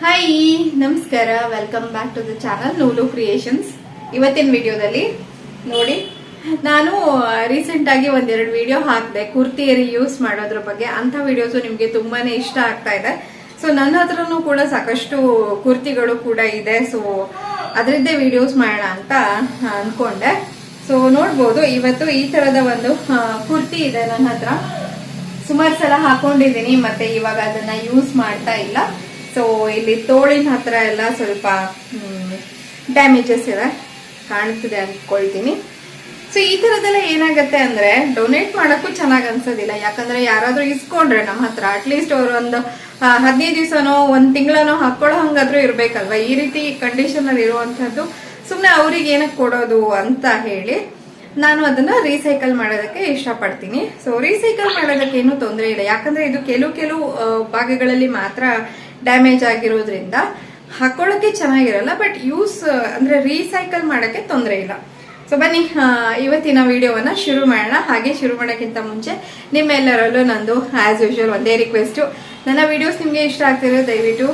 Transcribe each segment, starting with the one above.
Hi ನಮಸ್ಕಾರ. Welcome back to the channel Noolu creations ಇವತ್ತಿನ ವಿಡಿಯೋದಲ್ಲಿ ನೋಡಿ, ನಾನು ರೀಸೆಂಟ್ ಆಗಿ ಒಂದೆರಡು ವಿಡಿಯೋ ಹಾಕಿದೆ. ಕುರ್ತಿಯರಿ ಯೂಸ್ ಮಾಡೋದ್ರ ಬಗ್ಗೆ. ಅಂತ ವಿಡಿಯೋಸ್ ನಿಮಗೆ ತುಂಬಾನೇ ಇಷ್ಟ ಆಗ್ತಾ ಇದೆ. ಸೊ ನನ್ನ ಹತ್ರನೂ ಕೂಡ ಸಾಕಷ್ಟು ಕುರ್ತಿಗಳು ಕೂಡ ಇದೆ. ಸೊ ಅದರದ್ದೇ ವಿಡಿಯೋಸ್ ಮಾಡೋಣ ಅಂತ ಅನ್ಕೊಂಡೆ. ಸೊ ನೋಡ್ಬೋದು, ಇವತ್ತು ಈ ತರದ ಒಂದು ಕುರ್ತಿ ಇದೆ ನನ್ನ ಹತ್ರ. ಸುಮಾರು ಸಲ ಹಾಕೊಂಡಿದ್ದೀನಿ, ಮತ್ತೆ ಇವಾಗ ಅದನ್ನ ಯೂಸ್ ಮಾಡ್ತಾ ಇಲ್ಲ. ಸೊ ಇಲ್ಲಿ ತೋಳಿನ ಹತ್ರ ಎಲ್ಲ ಸ್ವಲ್ಪ ಡ್ಯಾಮೇಜಸ್ ಇದೆ. ಕಾಣ್ತಿದೆ ಅನ್ಕೊಳ್ತೀನಿ. ಸೊ ಈ ಥರದ್ದೆಲ್ಲ ಏನಾಗುತ್ತೆ ಅಂದ್ರೆ ಡೊನೇಟ್ ಮಾಡೋಕ್ಕೂ ಚೆನ್ನಾಗಿ ಅನ್ಸೋದಿಲ್ಲ. ಯಾಕಂದ್ರೆ ಯಾರಾದರೂ ಇಸ್ಕೊಂಡ್ರೆ ನಮ್ಮ ಹತ್ರ ಅಟ್ಲೀಸ್ಟ್ ಅವರು ಒಂದು ಹದಿನೈದು ದಿವಸನೋ, ಒಂದು ತಿಂಗಳನೋ ಹಾಕೊಳ್ಳೋ ಹಂಗಾದ್ರೂ ಇರಬೇಕಲ್ವ? ಈ ರೀತಿ ಕಂಡೀಷನಲ್ಲಿ ಇರುವಂಥದ್ದು ಸುಮ್ಮನೆ ಅವ್ರಿಗೆ ಏನಕ್ಕೆ ಕೊಡೋದು ಅಂತ ಹೇಳಿ ನಾನು ಅದನ್ನ ರೀಸೈಕಲ್ ಮಾಡೋದಕ್ಕೆ ಇಷ್ಟಪಡ್ತೀನಿ. ಸೊ ರೀಸೈಕಲ್ ಮಾಡೋದಕ್ಕೆ ಏನು ತೊಂದರೆ ಇಲ್ಲ. ಯಾಕಂದ್ರೆ ಇದು ಕೆಲವು ಕೆಲವು ಭಾಗಗಳಲ್ಲಿ ಮಾತ್ರ ಡ್ಯಾಮೇಜ್ ಆಗಿರೋದ್ರಿಂದ ಹಾಕೊಳ್ಳೋಕೆ ಚೆನ್ನಾಗಿರಲ್ಲ ಬಟ್ ಯೂಸ್ ಅಂದ್ರೆ ರೀಸೈಕಲ್ ಮಾಡೋಕ್ಕೆ ತೊಂದರೆ ಇಲ್ಲ. ಸೊ ಬನ್ನಿ ಇವತ್ತಿನ ವಿಡಿಯೋವನ್ನ ಶುರು ಮಾಡೋಣ. ಹಾಗೆ ಶುರು ಮಾಡೋಕ್ಕಿಂತ ಮುಂಚೆ ನಿಮ್ಮೆಲ್ಲರಲ್ಲೂ ನಂದು ಆ್ಯಸ್ ಯೂಶುವಲ್ ಒಂದೇ ರಿಕ್ವೆಸ್ಟು ನನ್ನ ವೀಡಿಯೋಸ್ ನಿಮಗೆ ಇಷ್ಟ ಆಗ್ತಿರೋ, ದಯವಿಟ್ಟು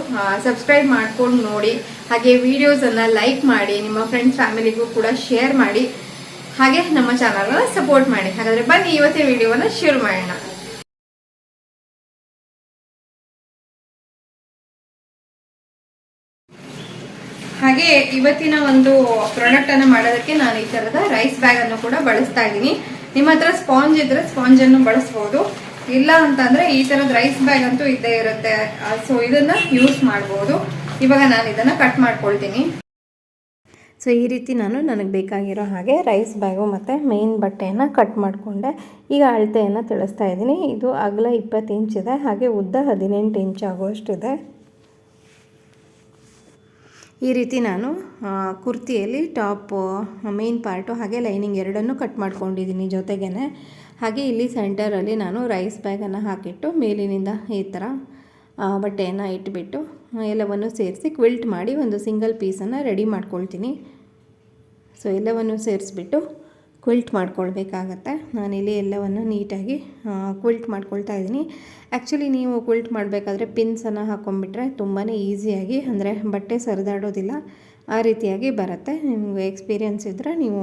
ಸಬ್ಸ್ಕ್ರೈಬ್ ಮಾಡ್ಕೊಂಡು ನೋಡಿ. ಹಾಗೆ ವೀಡಿಯೋಸನ್ನು ಲೈಕ್ ಮಾಡಿ, ನಿಮ್ಮ ಫ್ರೆಂಡ್ಸ್ ಫ್ಯಾಮಿಲಿಗೂ ಕೂಡ ಶೇರ್ ಮಾಡಿ. ಹಾಗೆ ನಮ್ಮ ಚಾನಲ್ನ ಸಪೋರ್ಟ್ ಮಾಡಿ. ಹಾಗಾದರೆ ಬನ್ನಿ, ಇವತ್ತಿನ ವಿಡಿಯೋವನ್ನ ಶುರು ಮಾಡೋಣ. ಹಾಗೆ ಇವತ್ತಿನ ಒಂದು ಪ್ರಾಡಕ್ಟ್ ಅನ್ನು ಮಾಡೋದಕ್ಕೆ ನಾನು ಈ ತರದ ರೈಸ್ ಬ್ಯಾಗ್ ಅನ್ನು ಕೂಡ ಬಳಸ್ತಾ ಇದ್ದೀನಿ. ನಿಮ್ಮ ಹತ್ರ ಸ್ಪಾಂಜ್ ಇದ್ರೆ ಸ್ಪಾಂಜ್ ಅನ್ನು ಬಳಸ್ಬೋದು. ಇಲ್ಲ ಅಂತಂದ್ರೆ ಈ ತರದ ರೈಸ್ ಬ್ಯಾಗ್ ಅಂತೂ ಇದ್ದೇ ಇರುತ್ತೆ. ಸೊ ಇದನ್ನ ಯೂಸ್ ಮಾಡಬಹುದು ಇವಾಗ ನಾನು ಇದನ್ನ ಕಟ್ ಮಾಡ್ಕೊಳ್ತೀನಿ. ಸೊ ಈ ರೀತಿ ನಾನು ನನಗೆ ಬೇಕಾಗಿರೋ ಹಾಗೆ ರೈಸ್ ಬ್ಯಾಗು ಮತ್ತು ಮೇನ್ ಬಟ್ಟೆಯನ್ನು ಕಟ್ ಮಾಡಿಕೊಂಡೆ. ಈಗ ಅಳತೆಯನ್ನು ತಿಳಿಸ್ತಾ ಇದ್ದೀನಿ. ಇದು ಅಗಲ ಇಪ್ಪತ್ತು ಇಂಚ್ ಇದೆ. ಹಾಗೆ ಉದ್ದ ಹದಿನೆಂಟು ಇಂಚ್ ಆಗುವಷ್ಟಿದೆ. ಈ ರೀತಿ ನಾನು ಕುರ್ತಿಯಲ್ಲಿ ಟಾಪು ಮೇನ್ ಪಾರ್ಟು ಹಾಗೆ ಲೈನಿಂಗ್ ಎರಡನ್ನೂ ಕಟ್ ಮಾಡ್ಕೊಂಡಿದ್ದೀನಿ ಜೊತೆಗೇ ಹಾಗೆ ಇಲ್ಲಿ ಸೆಂಟರಲ್ಲಿ ನಾನು ರೈಸ್ ಬ್ಯಾಗನ್ನು ಹಾಕಿಟ್ಟು ಮೇಲಿನಿಂದ ಈ ಥರ ಬಟ್ಟೆಯನ್ನು ಇಟ್ಬಿಟ್ಟು ಎಲ್ಲವನ್ನು ಸೇರಿಸಿ ಕ್ವಿಲ್ಟ್ ಮಾಡಿ ಒಂದು ಸಿಂಗಲ್ ಪೀಸನ್ನು ರೆಡಿ ಮಾಡ್ಕೊಳ್ತೀನಿ. ಸೊ ಎಲ್ಲವನ್ನು ಸೇರಿಸ್ಬಿಟ್ಟು ಕ್ವಿಲ್ಟ್ ಮಾಡ್ಕೊಳ್ಬೇಕಾಗತ್ತೆ. ನಾನಿಲ್ಲಿ ಎಲ್ಲವನ್ನು ನೀಟಾಗಿ ಕ್ವಿಲ್ಟ್ ಮಾಡ್ಕೊಳ್ತಾ ಇದ್ದೀನಿ. ಆ್ಯಕ್ಚುಲಿ ನೀವು ಕ್ವಿಲ್ಟ್ ಮಾಡಬೇಕಾದ್ರೆ ಪಿನ್ಸನ್ನು ಹಾಕೊಂಡ್ಬಿಟ್ರೆ ತುಂಬಾ ಈಸಿಯಾಗಿ ಅಂದರೆ ಬಟ್ಟೆ ಸರಿದಾಡೋದಿಲ್ಲ, ಆ ರೀತಿಯಾಗಿ ಬರುತ್ತೆ. ನಿಮಗೆ ಎಕ್ಸ್ಪೀರಿಯನ್ಸ್ ಇದ್ದರೆ ನೀವು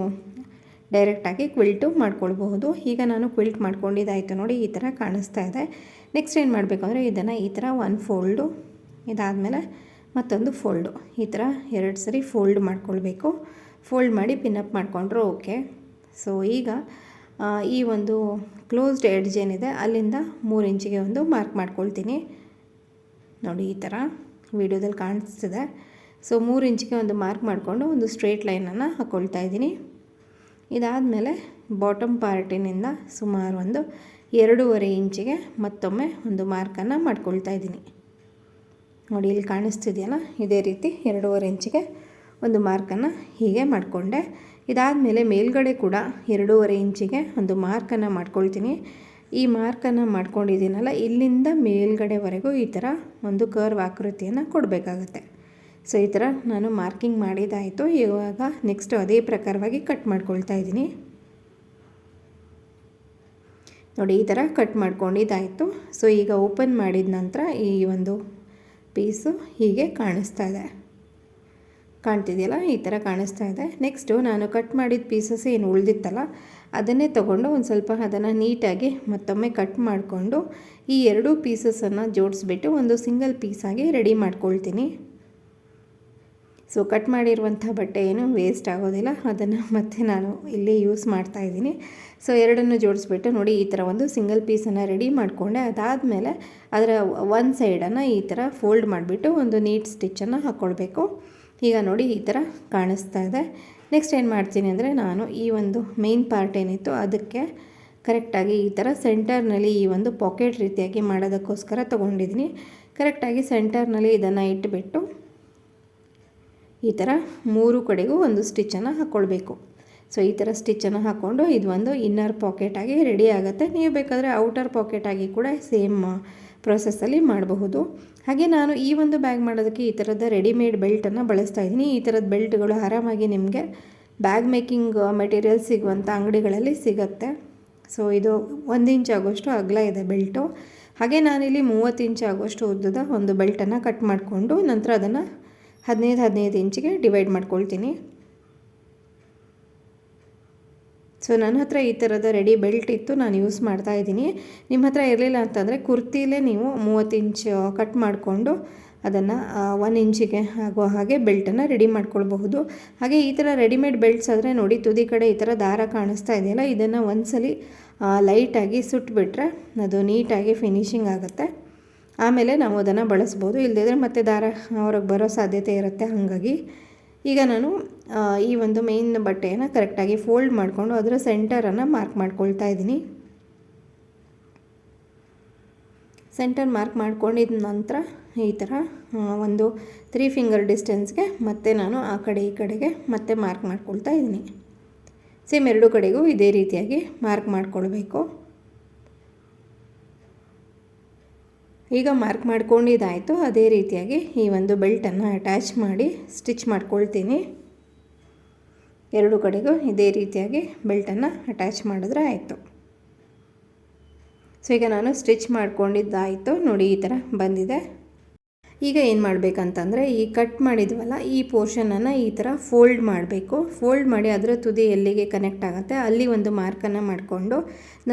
ಡೈರೆಕ್ಟಾಗಿ ಕ್ವಿಲ್ಟು ಮಾಡ್ಕೊಳ್ಬಹುದು. ಈಗ ನಾನು ಕ್ವಿಲ್ಟ್ ಮಾಡ್ಕೊಂಡಿದ್ದಾಯಿತು ನೋಡಿ, ಈ ಥರ ಕಾಣಿಸ್ತಾ ಇದೆ. ನೆಕ್ಸ್ಟ್ ಏನು ಮಾಡಬೇಕು ಅಂದರೆ ಇದನ್ನು ಈ ಥರ ಒನ್ ಫೋಲ್ಡು ಇದಾದಮೇಲೆ ಮತ್ತೊಂದು ಫೋಲ್ಡು ಈ ಥರ ಎರಡು ಸರಿ ಫೋಲ್ಡ್ ಮಾಡ್ಕೊಳ್ಬೇಕು. ಫೋಲ್ಡ್ ಮಾಡಿ ಪಿನ್ನಪ್ ಮಾಡಿಕೊಂಡ್ರು ಓಕೆ ಸೊ ಈಗ ಈ ಒಂದು ಕ್ಲೋಸ್ಡ್ ಎಡ್ಜ್ ಏನಿದೆ, ಅಲ್ಲಿಂದ ಮೂರು ಇಂಚಿಗೆ ಒಂದು ಮಾರ್ಕ್ ಮಾಡ್ಕೊಳ್ತೀನಿ. ನೋಡಿ, ಈ ಥರ ವಿಡಿಯೋದಲ್ಲಿ ಕಾಣಿಸ್ತಿದೆ. ಸೊ ಮೂರು ಇಂಚಿಗೆ ಒಂದು ಮಾರ್ಕ್ ಮಾಡಿಕೊಂಡು ಒಂದು ಸ್ಟ್ರೇಟ್ ಲೈನನ್ನು ಹಾಕ್ಕೊಳ್ತಾ ಇದ್ದೀನಿ. ಇದಾದಮೇಲೆ ಬಾಟಮ್ ಪಾರ್ಟಿನಿಂದ ಸುಮಾರು ಒಂದು ಎರಡೂವರೆ ಇಂಚಿಗೆ ಮತ್ತೊಮ್ಮೆ ಒಂದು ಮಾರ್ಕನ್ನು ಮಾಡ್ಕೊಳ್ತಾ ಇದ್ದೀನಿ. ನೋಡಿ, ಇಲ್ಲಿ ಕಾಣಿಸ್ತಿದೆಯಲ್ಲ, ಇದೇ ರೀತಿ ಎರಡೂವರೆ ಇಂಚಿಗೆ ಒಂದು ಮಾರ್ಕನ್ನು ಹೀಗೆ ಮಾಡಿಕೊಂಡೆ. ಇದಾದಮೇಲೆ ಮೇಲ್ಗಡೆ ಕೂಡ ಎರಡೂವರೆ ಇಂಚಿಗೆ ಒಂದು ಮಾರ್ಕನ್ನು ಮಾಡ್ಕೊಳ್ತೀನಿ. ಈ ಮಾರ್ಕನ್ನು ಮಾಡ್ಕೊಂಡಿದ್ದೀನಲ್ಲ, ಇಲ್ಲಿಂದ ಮೇಲ್ಗಡೆವರೆಗೂ ಈ ಥರ ಒಂದು ಕರ್ವ್ ಆಕೃತಿಯನ್ನು ಕೊಡಬೇಕಾಗತ್ತೆ. ಸೊ, ಈ ಥರ ನಾನು ಮಾರ್ಕಿಂಗ್ ಮಾಡಿದಾಯಿತು ಇವಾಗ ನೆಕ್ಸ್ಟ್ ಅದೇ ಪ್ರಕಾರವಾಗಿ ಕಟ್ ಮಾಡ್ಕೊಳ್ತಾ ಇದ್ದೀನಿ. ನೋಡಿ, ಈ ಥರ ಕಟ್ ಮಾಡ್ಕೊಂಡಿದ್ದಾಯಿತು. ಸೊ, ಈಗ ಓಪನ್ ಮಾಡಿದ ನಂತರ ಈ ಒಂದು ಪೀಸು ಹೀಗೆ ಕಾಣಿಸ್ತಾ ಇದೆ. ಕಾಣ್ತಿದೆಯಲ್ಲ? ಈ ಥರ ಕಾಣಿಸ್ತಾ ಇದೆ. ನೆಕ್ಸ್ಟು ನಾನು ಕಟ್ ಮಾಡಿದ ಪೀಸಸ್ ಏನು ಉಳಿದಿತ್ತಲ್ಲ, ಅದನ್ನೇ ತೊಗೊಂಡು ಒಂದು ಸ್ವಲ್ಪ ಅದನ್ನು ನೀಟಾಗಿ ಮತ್ತೊಮ್ಮೆ ಕಟ್ ಮಾಡಿಕೊಂಡು ಈ ಎರಡೂ ಪೀಸಸನ್ನು ಜೋಡಿಸ್ಬಿಟ್ಟು ಒಂದು ಸಿಂಗಲ್ ಪೀಸಾಗಿ ರೆಡಿ ಮಾಡ್ಕೊಳ್ತೀನಿ. ಸೊ ಕಟ್ ಮಾಡಿರುವಂಥ ಬಟ್ಟೆ ಏನು ವೇಸ್ಟ್ ಆಗೋದಿಲ್ಲ. ಅದನ್ನು ಮತ್ತೆ ನಾನು ಇಲ್ಲಿ ಯೂಸ್ ಮಾಡ್ತಾ ಇದ್ದೀನಿ. ಸೊ ಎರಡನ್ನು ಜೋಡಿಸ್ಬಿಟ್ಟು ನೋಡಿ, ಈ ಥರ ಒಂದು ಸಿಂಗಲ್ ಪೀಸನ್ನು ರೆಡಿ ಮಾಡಿಕೊಂಡೆ. ಅದಾದಮೇಲೆ ಅದರ ಒನ್ ಸೈಡನ್ನು ಈ ಥರ ಫೋಲ್ಡ್ ಮಾಡಿಬಿಟ್ಟು ಒಂದು ನೀಟ್ ಸ್ಟಿಚ್ಚನ್ನು ಹಾಕ್ಕೊಳ್ಬೇಕು ಈಗ ನೋಡಿ ಈ ಥರ ಕಾಣಿಸ್ತಾ ಇದೆ. ನೆಕ್ಸ್ಟ್ ಏನು ಮಾಡ್ತೀನಿ ಅಂದರೆ ನಾನು ಈ ಒಂದು ಮೇನ್ ಪಾರ್ಟ್ ಏನಿತ್ತು ಅದಕ್ಕೆ ಕರೆಕ್ಟಾಗಿ ಈ ಥರ ಸೆಂಟರ್ನಲ್ಲಿ ಈ ಒಂದು ಪಾಕೆಟ್ ರೀತಿಯಾಗಿ ಮಾಡೋದಕ್ಕೋಸ್ಕರ ತೊಗೊಂಡಿದ್ದೀನಿ. ಕರೆಕ್ಟಾಗಿ ಸೆಂಟರ್ನಲ್ಲಿ ಇದನ್ನು ಇಟ್ಬಿಟ್ಟು ಈ ಥರ ಮೂರು ಕಡೆಗೂ ಒಂದು ಸ್ಟಿಚ್ಚನ್ನು ಹಾಕ್ಕೊಳ್ಬೇಕು ಸೊ ಈ ಥರ ಸ್ಟಿಚ್ಚನ್ನು ಹಾಕ್ಕೊಂಡು ಇದು ಒಂದು ಇನ್ನರ್ ಪಾಕೆಟಾಗಿ ರೆಡಿ ಆಗುತ್ತೆ. ನೀವು ಬೇಕಾದರೆ ಔಟರ್ ಪಾಕೆಟಾಗಿ ಕೂಡ ಸೇಮ್ ಪ್ರೊಸೆಸ್ಸಲ್ಲಿ ಮಾಡಬಹುದು. ಹಾಗೆ ನಾನು ಈ ಒಂದು ಬ್ಯಾಗ್ ಮಾಡೋದಕ್ಕೆ ಈ ಥರದ ರೆಡಿಮೇಡ್ ಬೆಲ್ಟನ್ನು ಬಳಸ್ತಾ ಇದ್ದೀನಿ. ಈ ಥರದ ಬೆಲ್ಟ್ಗಳು ಆರಾಮಾಗಿ ನಿಮಗೆ ಬ್ಯಾಗ್ ಮೇಕಿಂಗ್ ಮೆಟೀರಿಯಲ್ ಸಿಗುವಂಥ ಅಂಗಡಿಗಳಲ್ಲಿ ಸಿಗುತ್ತೆ. ಸೊ ಇದು ಒಂದು ಇಂಚ್ ಆಗೋಷ್ಟು ಅಗಲ ಇದೆ ಬೆಲ್ಟು ಹಾಗೆ ನಾನಿಲ್ಲಿ ಮೂವತ್ತು ಇಂಚ್ ಆಗೋಷ್ಟು ಉದ್ದದ ಒಂದು ಬೆಲ್ಟನ್ನು ಕಟ್ ಮಾಡಿಕೊಂಡು ನಂತರ ಅದನ್ನು ಹದಿನೈದು ಹದಿನೈದು ಇಂಚಿಗೆ ಡಿವೈಡ್ ಮಾಡ್ಕೊಳ್ತೀನಿ. ಸೊ ನನ್ನ ಹತ್ರ ಈ ಥರದ ರೆಡಿ ಬೆಲ್ಟ್ ಇತ್ತು, ನಾನು ಯೂಸ್ ಮಾಡ್ತಾ ಇದ್ದೀನಿ. ನಿಮ್ಮ ಹತ್ರ ಇರಲಿಲ್ಲ ಅಂತಂದರೆ ಕುರ್ತಿಲೇ ನೀವು ಮೂವತ್ತು ಇಂಚ್ ಕಟ್ ಮಾಡಿಕೊಂಡು ಅದನ್ನು ಒನ್ ಇಂಚಿಗೆ ಆಗೋ ಹಾಗೆ ಬೆಲ್ಟನ್ನು ರೆಡಿ ಮಾಡ್ಕೊಳ್ಬಹುದು. ಹಾಗೆ ಈ ಥರ ರೆಡಿಮೇಡ್ ಬೆಲ್ಟ್ಸ್ ಆದರೆ ನೋಡಿ, ತುದಿ ಕಡೆ ಈ ಥರ ದಾರ ಕಾಣಿಸ್ತಾ ಇದೆಯಲ್ಲ, ಇದನ್ನು ಒಂದ್ಸಲಿ ಲೈಟಾಗಿ ಸುಟ್ಬಿಟ್ರೆ ಅದು ನೀಟಾಗಿ ಫಿನಿಶಿಂಗ್ ಆಗುತ್ತೆ. ಆಮೇಲೆ ನಾವು ಅದನ್ನು ಬಳಸ್ಬೋದು. ಇಲ್ಲದಿದ್ದರೆ ಮತ್ತೆ ದಾರ ಹೊರಗೆ ಬರೋ ಸಾಧ್ಯತೆ ಇರುತ್ತೆ ಹಾಗಾಗಿ. ಈಗ ನಾನು ಈ ಒಂದು ಮೇನ್ ಬಟ್ಟೆಯನ್ನು ಕರೆಕ್ಟಾಗಿ ಫೋಲ್ಡ್ ಮಾಡಿಕೊಂಡು ಅದರ ಸೆಂಟರನ್ನು ಮಾರ್ಕ್ ಮಾಡ್ಕೊಳ್ತಾ ಇದ್ದೀನಿ. ಸೆಂಟರ್ ಮಾರ್ಕ್ ಮಾಡ್ಕೊಂಡಿದ ನಂತರ ಈ ಥರ ಒಂದು ತ್ರೀ ಫಿಂಗರ್ ಡಿಸ್ಟೆನ್ಸ್ಗೆ ಮತ್ತೆ ನಾನು ಆ ಕಡೆ ಈ ಕಡೆಗೆ ಮತ್ತೆ ಮಾರ್ಕ್ ಮಾಡ್ಕೊಳ್ತಾ ಇದ್ದೀನಿ. ಸೇಮ್ ಎರಡು ಕಡೆಗೂ ಇದೇ ರೀತಿಯಾಗಿ ಮಾರ್ಕ್ ಮಾಡ್ಕೊಳ್ಬೇಕು. ಈಗ ಮಾರ್ಕ್ ಮಾಡ್ಕೊಂಡಿದ್ದಾಯಿತು. ಅದೇ ರೀತಿಯಾಗಿ ಈ ಒಂದು ಬೆಲ್ಟನ್ನು ಅಟ್ಯಾಚ್ ಮಾಡಿ ಸ್ಟಿಚ್ ಮಾಡ್ಕೊಳ್ತೀನಿ. ಎರಡು ಕಡೆಗೂ ಇದೇ ರೀತಿಯಾಗಿ ಬೆಲ್ಟನ್ನು ಅಟ್ಯಾಚ್ ಮಾಡಿದ್ರೆ ಆಯಿತು. ಸೊ ಈಗ ನಾನು ಸ್ಟಿಚ್ ಮಾಡ್ಕೊಂಡಿದ್ದಾಯಿತು. ನೋಡಿ, ಈ ಥರ ಬಂದಿದೆ. ಈಗ ಏನು ಮಾಡಬೇಕಂತಂದರೆ, ಈ ಕಟ್ ಮಾಡಿದ್ವಲ್ಲ, ಈ ಪೋರ್ಷನನ್ನು ಈ ಥರ ಫೋಲ್ಡ್ ಮಾಡಬೇಕು. ಫೋಲ್ಡ್ ಮಾಡಿ ಅದರ ತುದಿ ಎಲ್ಲಿಗೆ ಕನೆಕ್ಟ್ ಆಗುತ್ತೆ, ಅಲ್ಲಿ ಒಂದು ಮಾರ್ಕನ್ನು ಮಾಡಿಕೊಂಡು,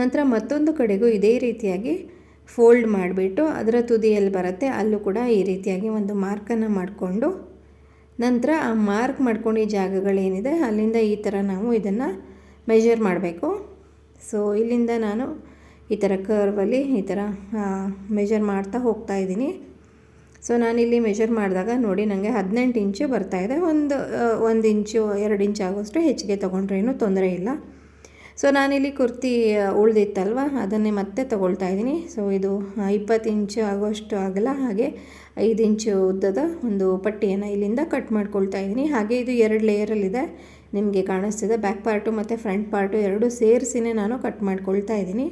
ನಂತರ ಮತ್ತೊಂದು ಕಡೆಗೂ ಇದೇ ರೀತಿಯಾಗಿ ಫೋಲ್ಡ್ ಮಾಡಿಬಿಟ್ಟು ಅದರ ತುದಿ ಎಲ್ಲಿ ಬರುತ್ತೆ. ಅಲ್ಲೂ ಕೂಡ ಈ ರೀತಿಯಾಗಿ ಒಂದು ಮಾರ್ಕನ್ನು ಮಾಡಿಕೊಂಡು ನಂತರ ಆ ಮಾರ್ಕ್ ಮಾಡ್ಕೊಂಡು ಈ ಜಾಗಗಳೇನಿದೆ, ಅಲ್ಲಿಂದ ಈ ಥರ ನಾವು ಇದನ್ನು ಮೆಜರ್ ಮಾಡಬೇಕು. ಸೊ ಇಲ್ಲಿಂದ ನಾನು ಈ ಥರ ಕರ್ವಲ್ಲಿ ಈ ಥರ ಮೆಜರ್ ಮಾಡ್ತಾ ಹೋಗ್ತಾ ಇದ್ದೀನಿ. ಸೊ ನಾನಿಲ್ಲಿ ಮೆಜರ್ ಮಾಡಿದಾಗ ನೋಡಿ ನನಗೆ ಹದಿನೆಂಟು ಇಂಚು ಬರ್ತಾಯಿದೆ ಒಂದು ಒಂದು ಇಂಚು ಎರಡು ಇಂಚು ಆಗೋಷ್ಟು ಹೆಚ್ಚಿಗೆ ತೊಗೊಂಡ್ರೇನು ತೊಂದರೆ ಇಲ್ಲ. ಸೊ ನಾನಿಲ್ಲಿ ಕುರ್ತಿ ಉಳ್ದಿತ್ತಲ್ವ? ಅದನ್ನೇ ಮತ್ತೆ ತೊಗೊಳ್ತಾ ಇದ್ದೀನಿ. ಸೊ ಇದು ಇಪ್ಪತ್ತು ಇಂಚು ಆಗೋಷ್ಟು ಆಗಲ್ಲ. ಹಾಗೆ ಐದು ಇಂಚು ಉದ್ದದ ಒಂದು ಪಟ್ಟಿಯನ್ನು ಇಲ್ಲಿಂದ ಕಟ್ ಮಾಡ್ಕೊಳ್ತಾ ಇದ್ದೀನಿ. ಹಾಗೆ ಇದು ಎರಡು ಲೇಯರಲ್ಲಿದೆ ನಿಮಗೆ ಕಾಣಿಸ್ತಿದೆ. ಬ್ಯಾಕ್ ಪಾರ್ಟು ಮತ್ತು ಫ್ರಂಟ್ ಪಾರ್ಟು ಎರಡು ಸೇರಿಸಿನೇ ನಾನು ಕಟ್ ಮಾಡ್ಕೊಳ್ತಾ ಇದ್ದೀನಿ.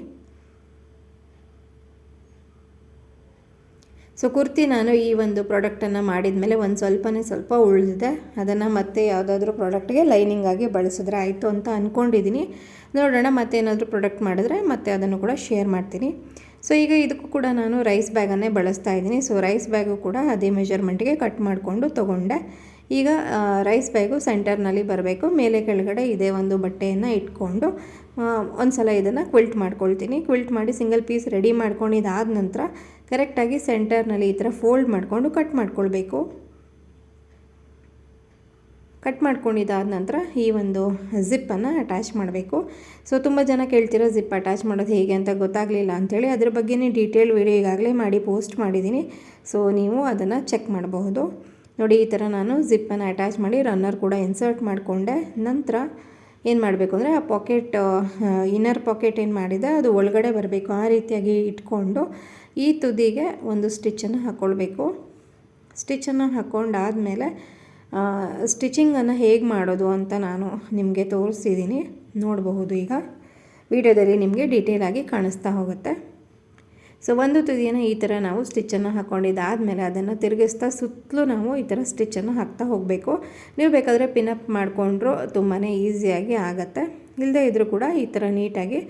ಸೊ ಕುರ್ತಿ ನಾನು ಈ ಒಂದು ಪ್ರಾಡಕ್ಟನ್ನು ಮಾಡಿದ ಮೇಲೆ ಒಂದು ಸ್ವಲ್ಪನೇ ಸ್ವಲ್ಪ ಉಳಿದಿದೆ. ಅದನ್ನು ಮತ್ತೆ ಯಾವುದಾದ್ರೂ ಪ್ರಾಡಕ್ಟ್ಗೆ ಲೈನಿಂಗ್ ಆಗಿ ಬಳಸಿದ್ರೆ ಆಯಿತು ಅಂತ ಅಂದ್ಕೊಂಡಿದ್ದೀನಿ ನೋಡೋಣ ಮತ್ತೆ ಏನಾದರೂ ಪ್ರಾಡಕ್ಟ್ ಮಾಡಿದ್ರೆ ಮತ್ತೆ ಅದನ್ನು ಕೂಡ ಶೇರ್ ಮಾಡ್ತೀನಿ. ಸೊ ಈಗ ಇದಕ್ಕೂ ಕೂಡ ನಾನು ರೈಸ್ ಬ್ಯಾಗನ್ನೇ ಬಳಸ್ತಾ ಇದ್ದೀನಿ. ಸೊ ರೈಸ್ ಬ್ಯಾಗು ಕೂಡ ಅದೇ ಮೆಜರ್ಮೆಂಟ್ಗೆ ಕಟ್ ಮಾಡಿಕೊಂಡು ತೊಗೊಂಡೆ. ಈಗ ರೈಸ್ ಬ್ಯಾಗು ಸೆಂಟರ್ನಲ್ಲಿ ಬರಬೇಕು. ಮೇಲೆ ಕೆಳಗಡೆ ಇದೇ ಒಂದು ಬಟ್ಟೆಯನ್ನು ಇಟ್ಕೊಂಡು ಒಂದು ಸಲ ಇದನ್ನು ಕ್ವಿಲ್ಟ್ ಮಾಡ್ಕೊಳ್ತೀನಿ. ಕ್ವಿಲ್ಟ್ ಮಾಡಿ ಸಿಂಗಲ್ ಪೀಸ್ ರೆಡಿ ಮಾಡ್ಕೊಂಡಿದ್ದಾದ ನಂತರ ಕರೆಕ್ಟಾಗಿ ಸೆಂಟರ್ನಲ್ಲಿ ಈ ಥರ ಫೋಲ್ಡ್ ಮಾಡಿಕೊಂಡು ಕಟ್ ಮಾಡ್ಕೊಳ್ಬೇಕು. ಕಟ್ ಮಾಡ್ಕೊಂಡಿದ್ದಾದ ನಂತರ ಈ ಒಂದು ಜಿಪ್ಪನ್ನು ಅಟ್ಯಾಚ್ ಮಾಡಬೇಕು. ಸೊ, ತುಂಬ ಜನ ಕೇಳ್ತಿರೋ ಜಿಪ್ ಅಟ್ಯಾಚ್ ಮಾಡೋದು ಹೇಗೆ ಅಂತ ಗೊತ್ತಾಗಲಿಲ್ಲ ಅಂಥೇಳಿ ಅದ್ರ ಬಗ್ಗೆನೇ ಡೀಟೇಲ್ ವೀಡಿಯೋ ಈಗಾಗಲೇ ಮಾಡಿ ಪೋಸ್ಟ್ ಮಾಡಿದ್ದೀನಿ. ಸೊ, ನೀವು ಅದನ್ನು ಚೆಕ್ ಮಾಡಬಹುದು. ನೋಡಿ, ಈ ಥರ ನಾನು ಜಿಪ್ಪನ್ನು ಅಟ್ಯಾಚ್ ಮಾಡಿ ರನ್ನರ್ ಕೂಡ ಇನ್ಸರ್ಟ್ ಮಾಡಿಕೊಂಡೆ. ನಂತರ ಏನು ಮಾಡಬೇಕು ಅಂದರೆ ಆ ಪಾಕೆಟ್ ಇನ್ನರ್ ಪಾಕೆಟ್ ಏನು ಮಾಡಿದೆ, ಅದು ಒಳಗಡೆ ಬರಬೇಕು. ಆ ರೀತಿಯಾಗಿ ಇಟ್ಕೊಂಡು ಈ ತುದಿಗೆ ಒಂದು ಸ್ಟಿಚ್ಚನ್ನು ಹಾಕ್ಕೊಳ್ಬೇಕು ಸ್ಟಿಚ್ಚನ್ನು ಹಾಕ್ಕೊಂಡಾದಮೇಲೆ ಸ್ಟಿಚಿಂಗನ್ನು ಹೇಗೆ ಮಾಡೋದು ಅಂತ ನಾನು ನಿಮಗೆ ತೋರಿಸಿದ್ದೀನಿ ನೋಡಬಹುದು ಈಗ. ವಿಡಿಯೋದಲ್ಲಿ ನಿಮಗೆ ಡೀಟೇಲಾಗಿ ಕಾಣಿಸ್ತಾ ಹೋಗುತ್ತೆ. ಸೊ ಒಂದು ತುದಿಯನ್ನು ಈ ಥರ ನಾವು ಸ್ಟಿಚ್ಚನ್ನು ಹಾಕ್ಕೊಂಡಿದ್ದಾದಮೇಲೆ ಅದನ್ನು ತಿರುಗಿಸ್ತಾ ಸುತ್ತಲೂ ನಾವು ಈ ಥರ ಸ್ಟಿಚ್ಚನ್ನು ಹಾಕ್ತಾ ಹೋಗಬೇಕು. ನೀವು ಬೇಕಾದರೆ ಪಿನಪ್ ಮಾಡಿಕೊಂಡ್ರು ತುಂಬಾ ಈಸಿಯಾಗಿ ಆಗುತ್ತೆ. ಇಲ್ಲದೇ ಇದ್ದರೂ ಕೂಡ ಈ ಥರ ನೀಟಾಗಿ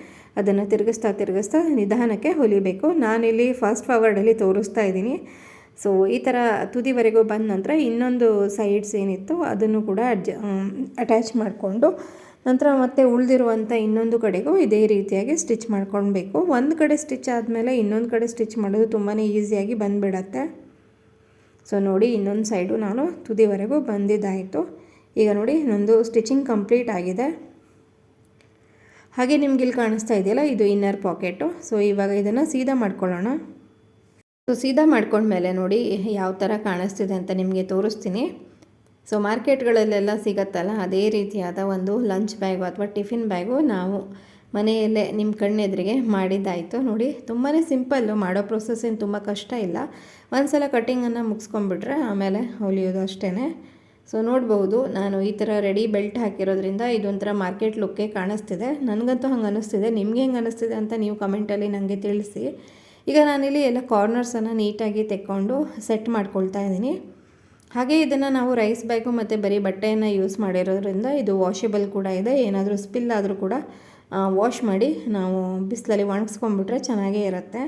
ಅದನ್ನು ತಿರುಗಿಸ್ತಾ ತಿರುಗಿಸ್ತಾ ನಿಧಾನಕ್ಕೆ ಹೊಲಿಬೇಕು. ನಾನಿಲ್ಲಿ ಫಸ್ಟ್ ಫಾರ್ವರ್ಡಲ್ಲಿ ತೋರಿಸ್ತಾ ಇದ್ದೀನಿ. ಸೊ ಈ ಥರ ತುದಿವರೆಗೂ ಬಂದ ನಂತರ ಇನ್ನೊಂದು ಸೈಡ್ಸ್ ಏನಿತ್ತು ಅದನ್ನು ಕೂಡ ಅಟ್ಯಾಚ್ ಮಾಡಿಕೊಂಡು ನಂತರ ಮತ್ತೆ ಉಳಿದಿರುವಂಥ ಇನ್ನೊಂದು ಕಡೆಗೂ ಇದೇ ರೀತಿಯಾಗಿ ಸ್ಟಿಚ್ ಮಾಡ್ಕೊಳ್ಬೇಕು. ಒಂದು ಕಡೆ ಸ್ಟಿಚ್ ಆದಮೇಲೆ ಇನ್ನೊಂದು ಕಡೆ ಸ್ಟಿಚ್ ಮಾಡೋದು ತುಂಬಾ ಈಸಿಯಾಗಿ ಬಂದುಬಿಡತ್ತೆ. ಸೊ ನೋಡಿ, ಇನ್ನೊಂದು ಸೈಡು ನಾನು ತುದಿವರೆಗೂ ಬಂದಿದ್ದಾಯಿತು. ಈಗ ನೋಡಿ, ಇನ್ನೊಂದು ಸ್ಟಿಚಿಂಗ್ ಕಂಪ್ಲೀಟ್ ಆಗಿದೆ. ಹಾಗೆ ನಿಮ್ಗೆ ಇಲ್ಲಿ ಕಾಣಿಸ್ತಾ ಇದೆಯಲ್ಲ, ಇದು ಇನ್ನರ್ ಪಾಕೆಟು. ಸೊ ಇವಾಗ ಇದನ್ನು ಸೀದಾ ಮಾಡ್ಕೊಳ್ಳೋಣ. ಸೊ ಸೀದಾ ಮಾಡ್ಕೊಂಡ್ಮೇಲೆ ನೋಡಿ, ಯಾವ ಥರ ಕಾಣಿಸ್ತಿದೆ ಅಂತ ನಿಮಗೆ ತೋರಿಸ್ತೀನಿ. ಸೊ ಮಾರ್ಕೆಟ್ಗಳಲ್ಲೆಲ್ಲ ಸಿಗತ್ತಲ್ಲ, ಅದೇ ರೀತಿಯಾದ ಒಂದು ಲಂಚ್ ಬ್ಯಾಗು ಅಥವಾ ಟಿಫಿನ್ ಬ್ಯಾಗು ನಾವು ಮನೆಯಲ್ಲೇ ನಿಮ್ಮ ಕಣ್ಣೆದುರಿಗೆ ಮಾಡಿದ್ದಾಯಿತು. ನೋಡಿ ತುಂಬಾ ಸಿಂಪಲ್ಲು ಮಾಡೋ ಪ್ರೊಸೆಸ್ ಏನು ತುಂಬ ಕಷ್ಟ ಇಲ್ಲ. ಒಂದು ಸಲ ಕಟ್ಟಿಂಗನ್ನು ಮುಗಿಸ್ಕೊಂಡ್ಬಿಟ್ರೆ ಆಮೇಲೆ ಹೊಲಿಯೋದು ಅಷ್ಟೇ ಸೊ ನೋಡ್ಬೋದು, ನಾನು ಈ ಥರ ರೆಡಿ ಬೆಲ್ಟ್ ಹಾಕಿರೋದ್ರಿಂದ ಇದೊಂಥರ ಮಾರ್ಕೆಟ್ ಲುಕ್ಕೇ ಕಾಣಿಸ್ತಿದೆ. ನನಗಂತೂ ಹಂಗೆ ಅನ್ನಿಸ್ತಿದೆ. ನಿಮ್ಗೆ ಹೆಂಗೆ ಅನ್ನಿಸ್ತಿದೆ ಅಂತ ನೀವು ಕಮೆಂಟಲ್ಲಿ ನನಗೆ ತಿಳಿಸಿ. ಈಗ ನಾನಿಲ್ಲಿ ಎಲ್ಲ ಕಾರ್ನರ್ಸನ್ನು ನೀಟಾಗಿ ತೆಕ್ಕೊಂಡು ಸೆಟ್ ಮಾಡ್ಕೊಳ್ತಾ ಇದ್ದೀನಿ. ಹಾಗೆ ಇದನ್ನು ನಾವು ರೈಸ್ ಬ್ಯಾಗು ಮತ್ತು ಬರೀ ಬಟ್ಟೆಯನ್ನು ಯೂಸ್ ಮಾಡಿರೋದ್ರಿಂದ ಇದು ವಾಷೇಬಲ್ ಕೂಡ ಇದೆ. ಏನಾದರೂ ಸ್ಪಿಲ್ ಆದರೂ ಕೂಡ ವಾಶ್ ಮಾಡಿ ನಾವು ಬಿಸಿಲಲ್ಲಿ ಒಣಗಿಸ್ಕೊಂಡ್ಬಿಟ್ರೆ ಚೆನ್ನಾಗೇ ಇರುತ್ತೆ.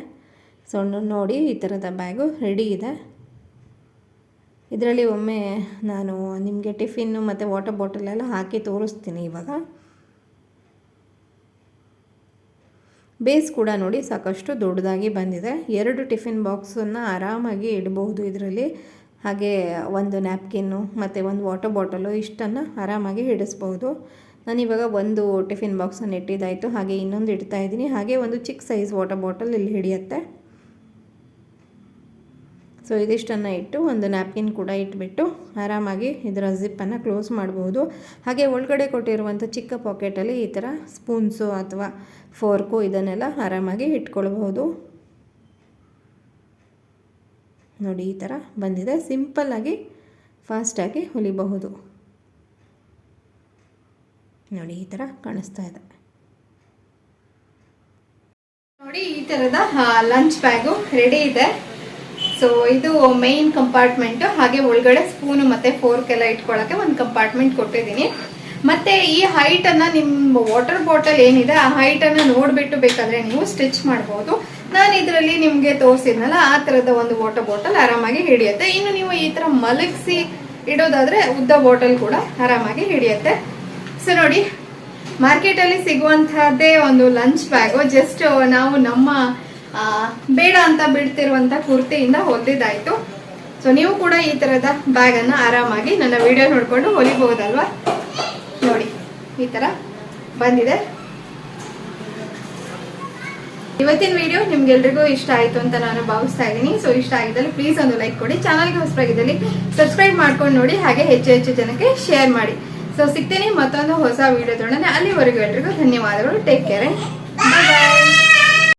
ಸೊ ನೋಡಿ ಈ ಥರದ ಬ್ಯಾಗು ರೆಡಿ ಇದೆ. ಇದರಲ್ಲಿ ಒಮ್ಮೆ ನಾನು ನಿಮಗೆ ಟಿಫಿನ್ನು ಮತ್ತು ವಾಟರ್ ಬಾಟಲೆಲ್ಲ ಹಾಕಿ ತೋರಿಸ್ತೀನಿ ಇವಾಗ. ಬೇಸ್ ಕೂಡ ನೋಡಿ ಸಾಕಷ್ಟು ದೊಡ್ಡದಾಗಿ ಬಂದಿದೆ. ಎರಡು ಟಿಫಿನ್ ಬಾಕ್ಸನ್ನು ಆರಾಮಾಗಿ ಇಡಬಹುದು ಇದರಲ್ಲಿ. ಹಾಗೆ ಒಂದು ನ್ಯಾಪ್ಕಿನ್ನು ಮತ್ತು ಒಂದು ವಾಟರ್ ಬಾಟಲು ಇಷ್ಟನ್ನು ಆರಾಮಾಗಿ ಇಡಿಸ್ಬೋದು ನಾನಿವಾಗ ಒಂದು ಟಿಫಿನ್ ಬಾಕ್ಸನ್ನು ಇಟ್ಟಿದ್ದಾಯಿತು. ಹಾಗೆ ಇನ್ನೊಂದು ಇಡ್ತಾ ಇದ್ದೀನಿ. ಹಾಗೆ ಒಂದು ಚಿಕ್ಕ ಸೈಜ್ ವಾಟರ್ ಬಾಟಲ್ ಇಲ್ಲಿ ಹಿಡಿಯುತ್ತೆ. ಸೊ ಇದಿಷ್ಟನ್ನು ಇಟ್ಟು ಒಂದು ನ್ಯಾಪ್ಕಿನ್ ಕೂಡ ಇಟ್ಬಿಟ್ಟು ಆರಾಮಾಗಿ ಇದರ ಜಿಪ್ಪನ್ನು ಕ್ಲೋಸ್ ಮಾಡ್ಬೋದು. ಹಾಗೆ ಒಳಗಡೆ ಕೊಟ್ಟಿರುವಂಥ ಚಿಕ್ಕ ಪಾಕೆಟಲ್ಲಿ ಈ ಥರ ಸ್ಪೂನ್ಸು ಅಥವಾ ಫೋರ್ಕು ಇದನ್ನೆಲ್ಲ ಆರಾಮಾಗಿ ಇಟ್ಕೊಳ್ಬಹುದು ನೋಡಿ, ಈ ಥರ ಬಂದಿದೆ. ಸಿಂಪಲ್ಲಾಗಿ ಫಾಸ್ಟಾಗಿ ಹೊಲಿಬಹುದು. ನೋಡಿ, ಈ ಥರ ಕಾಣಿಸ್ತಾ ಇದೆ. ನೋಡಿ, ಈ ಥರದ ಲಂಚ್ ಬ್ಯಾಗು ರೆಡಿ ಇದೆ. ಸೊ ಇದು ಮೇನ್ ಕಂಪಾರ್ಟ್ಮೆಂಟು ಹಾಗೆ ಒಳಗಡೆ ಸ್ಪೂನು ಮತ್ತು ಫೋರ್ಕ್ ಎಲ್ಲ ಇಟ್ಕೊಳ್ಳೋಕ್ಕೆ ಒಂದು ಕಂಪಾರ್ಟ್ಮೆಂಟ್ ಕೊಟ್ಟಿದ್ದೀನಿ. ಮತ್ತೆ ಈ ಹೈಟ್ ಅನ್ನ ನಿಮ್ಮ ವಾಟರ್ ಬಾಟಲ್ ಏನಿದೆ, ಆ ಹೈಟ್ ಅನ್ನ ನೋಡ್ಬಿಟ್ಟು ಬೇಕಾದ್ರೆ ನೀವು ಸ್ಟಿಚ್ ಮಾಡಬಹುದು ನಾನು ಇದರಲ್ಲಿ ನಿಮ್ಗೆ ತೋರಿಸಿದ್ನಲ್ಲ, ಆ ತರದ ಒಂದು ವಾಟರ್ ಬಾಟಲ್ ಆರಾಮಾಗಿ ಹಿಡಿಯುತ್ತೆ. ಇನ್ನು ನೀವು ಈ ತರ ಮಲಗಿಸಿ ಇಡೋದಾದ್ರೆ ಉದ್ದ ಬಾಟಲ್ ಕೂಡ ಆರಾಮಾಗಿ ಹಿಡಿಯುತ್ತೆ. ಸೊ ನೋಡಿ ಮಾರ್ಕೆಟ್ ಅಲ್ಲಿ ಸಿಗುವಂತಹದ್ದೇ ಒಂದು ಲಂಚ್ ಬ್ಯಾಗು ಜಸ್ಟ್ ನಾವು ನಮ್ಮ ಬೇಡ ಅಂತ ಬಿಡ್ತಿರುವಂತ ಕುರ್ತಿಯಿಂದ ಹೊಲಿದಾಯ್ತು ಸೊ ನೀವು ಕೂಡ ಈ ತರದ ಬ್ಯಾಗ್ ಅನ್ನ ಆರಾಮಾಗಿ ನನ್ನ ವಿಡಿಯೋ ನೋಡ್ಕೊಂಡು ಹೊಲಿಬಹುದಲ್ವಾ? ನೋಡಿ, ಈ ತರ ಬಂದಿದೆ. ಇವತ್ತಿನ ವಿಡಿಯೋ ನಿಮ್ಗೆಲ್ರಿಗೂ ಇಷ್ಟ ಆಯ್ತು ಅಂತ ನಾನು ಭಾವಿಸ್ತಾ ಇದ್ದೀನಿ. ಸೊ ಇಷ್ಟ ಆಗಿದ್ದಲ್ಲಿ ಪ್ಲೀಸ್ ಒಂದು ಲೈಕ್ ಕೊಡಿ. ಚಾನಲ್ಗೆ ಹೊಸಬಾಗಿದ್ದಲ್ಲಿ ಸಬ್ಸ್ಕ್ರೈಬ್ ಮಾಡ್ಕೊಂಡು ನೋಡಿ, ಹಾಗೆ ಹೆಚ್ಚು ಹೆಚ್ಚು ಜನಕ್ಕೆ ಶೇರ್ ಮಾಡಿ. ಸೊ ಸಿಗ್ತೀನಿ ಮತ್ತೊಂದು ಹೊಸ ವಿಡಿಯೋದೊಡನೆ ಅಲ್ಲಿವರೆಗೂ ಎಲ್ರಿಗೂ ಧನ್ಯವಾದಗಳು. Take care bye